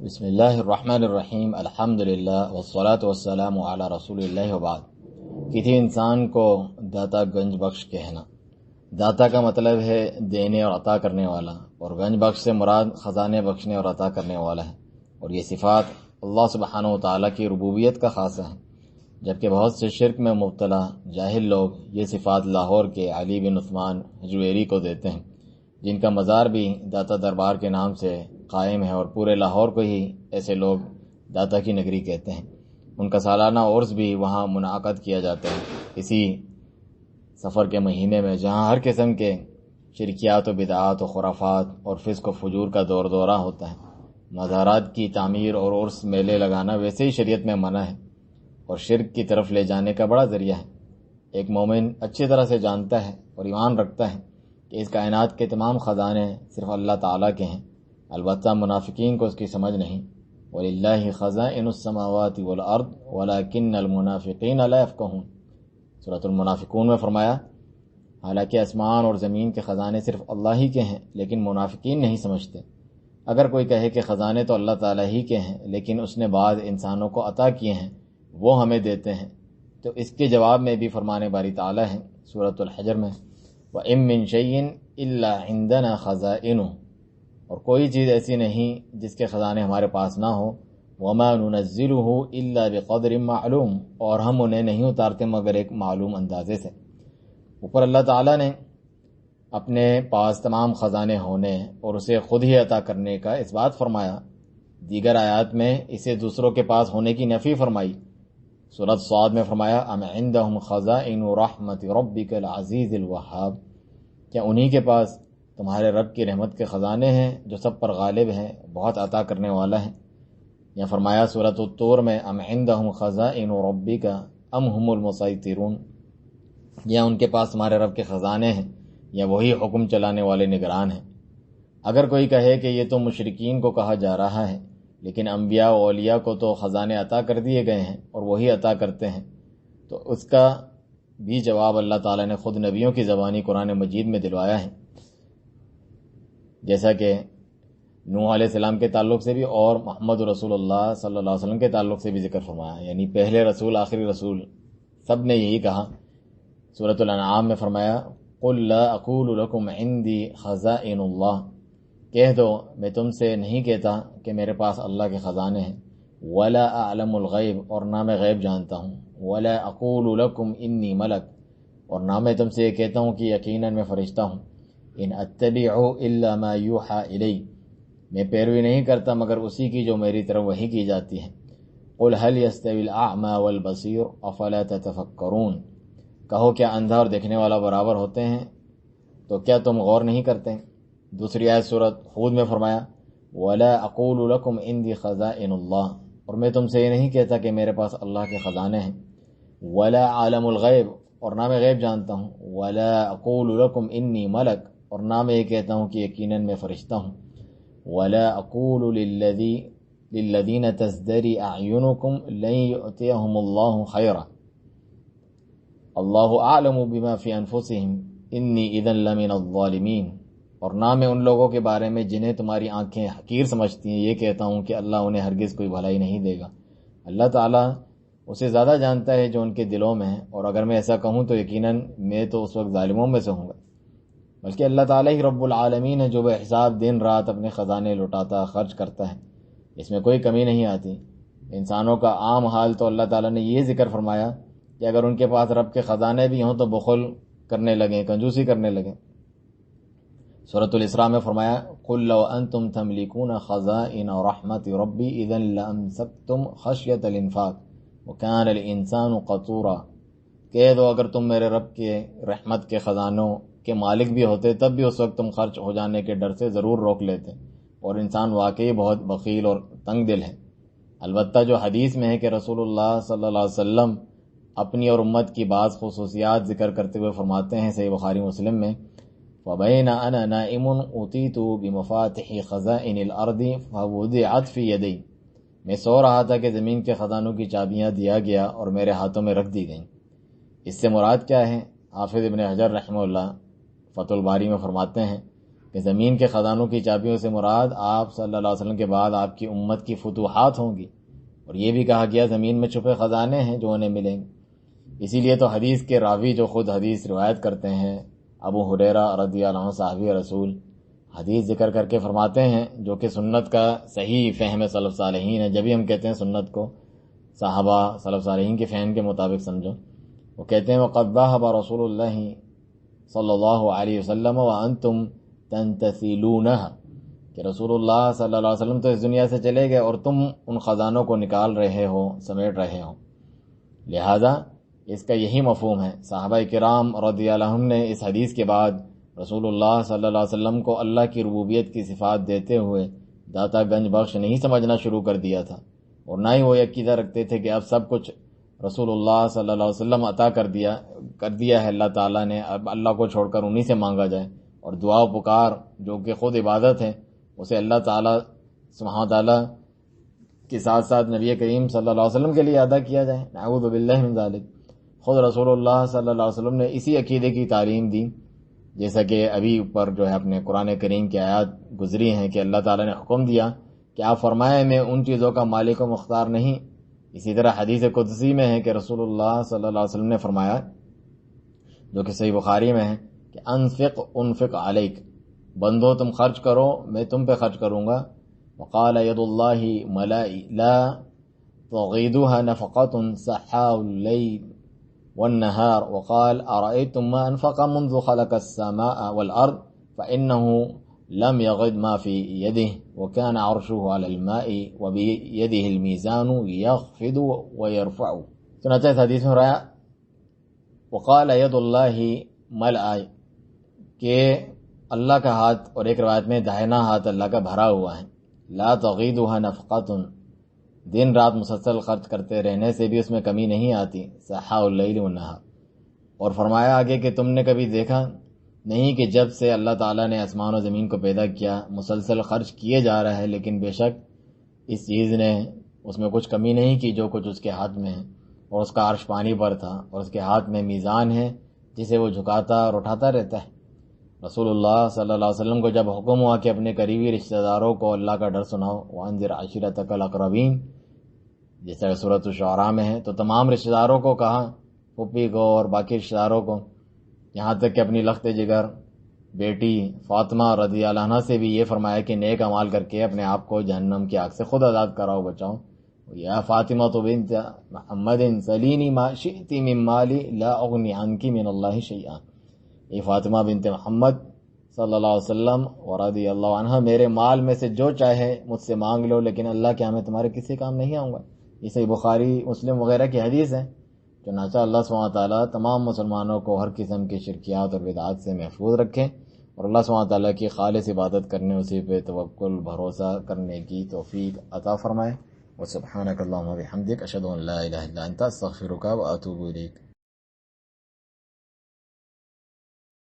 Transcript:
بسم اللہ الرحمن الرحیم الحمد للہ وسلاۃ والسلام علی رسول اللہ وبعد۔ کسی انسان کو داتا گنج بخش کہنا، داتا کا مطلب ہے دینے اور عطا کرنے والا، اور گنج بخش سے مراد خزانے بخشنے اور عطا کرنے والا ہے۔ اور یہ صفات اللہ سبحانہ و تعالیٰ کی ربوبیت کا خاصہ ہے جبکہ بہت سے شرک میں مبتلا، جاہل لوگ یہ صفات لاہور کے علی بن عثمان، حجویری کو دیتے ہیں، جن کا مزار بھی داتا دربار کے نام سے قائم ہے اور پورے لاہور کو ہی ایسے لوگ داتا کی نگری کہتے ہیں۔ ان کا سالانہ عرس بھی وہاں منعقد کیا جاتا ہے۔ اسی سفر کے مہینے میں جہاں ہر قسم کے شرکیات و بدعات و خرافات اور فسق و فجور کا دور دورہ ہوتا ہے مزارات کی تعمیر اور عرس میلے لگانا ویسے ہی شریعت میں منع ہے اور شرک کی طرف لے جانے کا بڑا ذریعہ ہے۔ ایک مومن اچھی طرح سے جانتا ہے اور ایمان رکھتا ہے کہ اس کائنات کے تمام خزانے صرف اللہ تعالیٰ کے ہیں۔ البتہ منافقین کو اس کی سمجھ نہیں۔ وَلِلَّهِ خَزَائِنُ السَّمَاوَاتِ وَالْأَرْضِ وَلَكِنَّ الْمُنَافِقِينَ لَا يَفْقَهُونَ۔ سورة المنافقون میں فرمایا، حالانکہ اسمان اور زمین کے خزانے صرف اللہ ہی کے ہیں، لیکن منافقین نہیں سمجھتے۔ اگر کوئی کہے کہ خزانے تو اللہ تعالیٰ ہی کے ہیں، لیکن اس نے بعض انسانوں کو عطا کیے ہیں، وہ ہمیں دیتے ہیں۔ تو اس کے جواب میں بھی فرمانے باری تعالیٰ ہیں صورت الحجر میں وہ امن شعین اللہ عندنا خزائن اور کوئی چیز ایسی نہیں جس کے خزانے ہمارے پاس نہ ہو۔ وما ننزل ہو اللہ بقدر معلوم اور ہم انہیں نہیں اتارتے مگر ایک معلوم اندازے سے۔ اوپر اللہ تعالیٰ نے اپنے پاس تمام خزانے ہونے اور اسے خود ہی عطا کرنے کا اس بات فرمایا۔ دیگر آیات میں اسے دوسروں کے پاس ہونے کی نفی فرمائی۔ صورت سعود میں فرمایا ام عندهم خزائن رحمت ربک العزیز الوہاب کیا انہی کے پاس تمہارے رب کی رحمت کے خزانے ہیں جو سب پر غالب ہیں، بہت عطا کرنے والا ہے یا فرمایا صورت الطور میں، ام عندهم خزائن ربک، ام هم المسیطرون۔ یا ان کے پاس تمہارے رب کے خزانے ہیں، یا وہی حکم چلانے والے نگران ہیں۔ اگر کوئی کہے کہ یہ تو مشرقین کو کہا جا رہا ہے، لیکن انبیاء و اولیاء کو تو خزانے عطا کر دیے گئے ہیں اور وہی عطا کرتے ہیں، تو اس کا بھی جواب اللہ تعالیٰ نے خود نبیوں کی زبانی قرآن مجید میں دلوایا ہے۔ جیسا کہ نوح علیہ السلام کے تعلق سے بھی اور محمد رسول اللہ صلی اللہ علیہ وسلم کے تعلق سے بھی ذکر فرمایا یعنی پہلے رسول، آخری رسول، سب نے یہی کہا۔ صورت الانعام میں فرمایا، قل اقول لكم عندي خزائن اللہ۔ کہہ دو، میں تم سے نہیں کہتا کہ میرے پاس اللہ کے خزانے ہیں۔ ولا اعلم الغیب، اور نہ میں غیب جانتا ہوں۔ ولا اقول لكم انی ملک۔ اور نہ میں تم سے یہ کہتا ہوں کہ یقیناً میں فرشتہ ہوں۔ ان اتبع الا ما یوحى الی۔ میں پیروی نہیں کرتا مگر اسی کی جو میری طرف وہی کی جاتی ہے۔ قل هل يستوي الاعمى والبصير افلا تتفکرون۔ کہو کیا اندھا اور دیکھنے والا برابر ہوتے ہیں؟ تو کیا تم غور نہیں کرتے؟ دوسری آیت صورت خود میں فرمایا، ولا اقول لكم عندي خزائن اللہ۔ اور میں تم سے یہ نہیں کہتا کہ میرے پاس اللہ کے خزانے ہیں۔ ولا عالم الغیب، اور نہ میں غیب جانتا ہوں۔ ولا اقول لكم انی ملک۔ اور نہ میں یہ کہتا ہوں کہ یقیناً میں فرشتہ ہوں۔ ولا اقول للذی للذین تزدری اعینکم لن یؤتیہم اللہ خیرہ اللہ عالم بما فی انفسہم انی اذن لمن الظالمین اور نہ میں ان لوگوں کے بارے میں جنہیں تمہاری آنکھیں حقیر سمجھتی ہیں یہ کہتا ہوں کہ اللہ انہیں ہرگز کوئی بھلائی نہیں دے گا۔ اللہ تعالیٰ اسے زیادہ جانتا ہے جو ان کے دلوں میں ہے۔ اور اگر میں ایسا کہوں تو یقیناً میں تو اس وقت ظالموں میں سے ہوں گا۔ بلکہ اللہ تعالیٰ ہی رب العالمین ہے جو بے حساب دن رات اپنے خزانے لٹاتا خرچ کرتا ہے۔ اس میں کوئی کمی نہیں آتی۔ انسانوں کا عام حال تو اللہ تعالیٰ نے یہ ذکر فرمایا کہ اگر ان کے پاس رب کے خزانے بھی ہوں تو بخل کرنے لگیں، کنجوسی کرنے لگیں۔ صورت الاسراء میں فرمایا، قل لو انتم تملكون خزائن رحمت ربی اذا لامسكتم خشیت الانفاق وكان الانسان قطورا۔ کہہ دو اگر تم میرے رب کے رحمت کے خزانوں کے مالک بھی ہوتے تب بھی اس وقت تم خرچ ہو جانے کے ڈر سے ضرور روک لیتے اور انسان واقعی بہت بخیل اور تنگ دل ہے۔ البتہ جو حدیث میں ہے کہ رسول اللہ صلی اللہ علیہ وسلم اپنی اور امت کی بعض خصوصیات ذکر کرتے ہوئے فرماتے ہیں صحیح بخاری مسلم میں وبین انا نائم اوتیت بمفاتح خزائن الارض فوضعت میں سو رہا تھا کہ زمین کے خزانوں کی چابیاں دیا گیا اور میرے ہاتھوں میں رکھ دی گئیں۔ اس سے مراد کیا ہے؟ حافظ ابن حجر رحمہ اللہ فتح الباری میں فرماتے ہیں کہ زمین کے خزانوں کی چابیوں سے مراد آپ صلی اللہ علیہ وسلم کے بعد آپ کی امت کی فتوحات ہوں گی۔ اور یہ بھی کہا گیا زمین میں چھپے خزانے ہیں جو انہیں ملیں گے۔ اسی لیے تو حدیث کے راوی جو خود حدیث روایت کرتے ہیں، ابو حریرہ رضی اللہ عنہ صحابی رسول، حدیث ذکر کر کے فرماتے ہیں جو کہ سنت کا صحیح فہم صلف صالحین ہے۔ جبھی ہم کہتے ہیں سنت کو، صحابہ صلف صالحین کے فہم کے مطابق سمجھو، وہ کہتے ہیں وہ قبا حبا رسول اللہ صلی اللہ علیہ وسلم و ان کہ رسول اللہ صلی اللہ علیہ وسلم تو اس دنیا سے چلے گئے اور تم ان خزانوں کو نکال رہے ہو، سمیٹ رہے ہو۔ لہذا اس کا یہی مفہوم ہے۔ صحابہ کرام رضی اللہ عنہ نے اس حدیث کے بعد رسول اللہ صلی اللہ علیہ وسلم کو اللہ کی ربوبیت کی صفات دیتے ہوئے داتا گنج بخش نہیں سمجھنا شروع کر دیا تھا، اور نہ ہی وہ یقیدہ رکھتے تھے کہ اب سب کچھ رسول اللہ صلی اللہ علیہ وسلم عطا کر دیا کر دیا ہے، اللہ تعالیٰ نے۔ اب اللہ کو چھوڑ کر انہی سے مانگا جائے۔ اور دعا و پکار جو کہ خود عبادت ہے، اسے اللہ تعالیٰ سبحانہ تعالیٰ کے ساتھ ساتھ نبی کریم صلی اللہ علیہ وسلم کے لیے ادا کیا جائے۔ نعوذ باللہ من ذالک۔ خود رسول اللہ صلی اللہ علیہ وسلم نے اسی عقیدے کی تعلیم دی، جیسا کہ ابھی اوپر جو ہے اپنے قرآن کریم کی آیات گزری ہیں کہ اللہ تعالیٰ نے حکم دیا کہ آپ فرمائے، میں ان چیزوں کا مالک و مختار نہیں اسی طرح حدیث قدسی میں ہے کہ رسول اللہ صلی اللہ علیہ وسلم نے فرمایا جو کہ صحیح بخاری میں ہے کہ انفق انفق علیک، بندو تم خرچ کرو، میں تم پہ خرچ کروں گا۔ وقال ید اللہ ملائی لا تغیدها نفقة سحاء اللیل والنهار وقال أرأيتم ما أنفق منذ خلق السماء والأرض فإنه لم يغد ما في يده، وكان عرشه على الماء، وبيده الميزان يخفض ويرفع. سنة حدیث میں رہا وقال ید اللہ مل آئے کہ اللہ کا ہاتھ اور ایک روایت میں دہنا ہاتھ اللہ کا بھرا ہوا ہے. لا تغیدها نفقة دن رات مسلسل خرچ کرتے رہنے سے بھی اس میں کمی نہیں آتی. صحا اللیل والنہار اور فرمایا آگے کہ تم نے کبھی دیکھا نہیں کہ جب سے اللہ تعالیٰ نے آسمان و زمین کو پیدا کیا، مسلسل خرچ کیے جا رہا ہے لیکن بے شک اس چیز نے اس میں کچھ کمی نہیں کی جو کچھ اس کے ہاتھ میں ہے۔ اور اس کا عرش پانی پر تھا اور اس کے ہاتھ میں میزان ہے جسے وہ جھکاتا اور اٹھاتا رہتا ہے۔ رسول اللہ صلی اللہ علیہ وسلم کو جب حکم ہوا کہ اپنے قریبی رشتہ داروں کو اللہ کا ڈر سناؤ وانذر عشیرتک الاقربین جیسا صورت الشعراء میں ہے، تو تمام رشتہ داروں کو کہا، پھپھی کو اور باقی رشتہ داروں کو۔ یہاں تک کہ اپنی لخت جگر، بیٹی فاطمہ رضی اللہ عنہ سے بھی یہ فرمایا کہ نیک امال کر کے اپنے آپ کو جہنم کی آگ سے خود آزاد کراؤ بچاؤ یا فاطمہ تو بنت محمد سلینی ما شئتی من مالی لا اغنی عنکی من اللہ شیئا۔ یہ فاطمہ بنت محمد صلی اللہ علیہ وسلم اور رضی اللہ عنہ، میرے مال میں سے جو چاہے مجھ سے مانگ لو، لیکن اللہ کے ہمیں تمہارے کسی کام نہیں آؤں گا۔ یہ صحیح بخاری، مسلم وغیرہ کی حدیث ہے۔ چنانچہ اللہ سبحانہ تعالیٰ تمام مسلمانوں کو ہر قسم کی شرکیات اور بدعات سے محفوظ رکھیں اور اللہ سبحانہ تعالیٰ کی خالص عبادت کرنے اسی پہ توکل، بھروسہ کرنے کی توفیق عطا فرمائے۔ و سبحانک اللہم و بحمدک، اشہدو ان لا الہ الا انت، استغفرک و اتوب الیک۔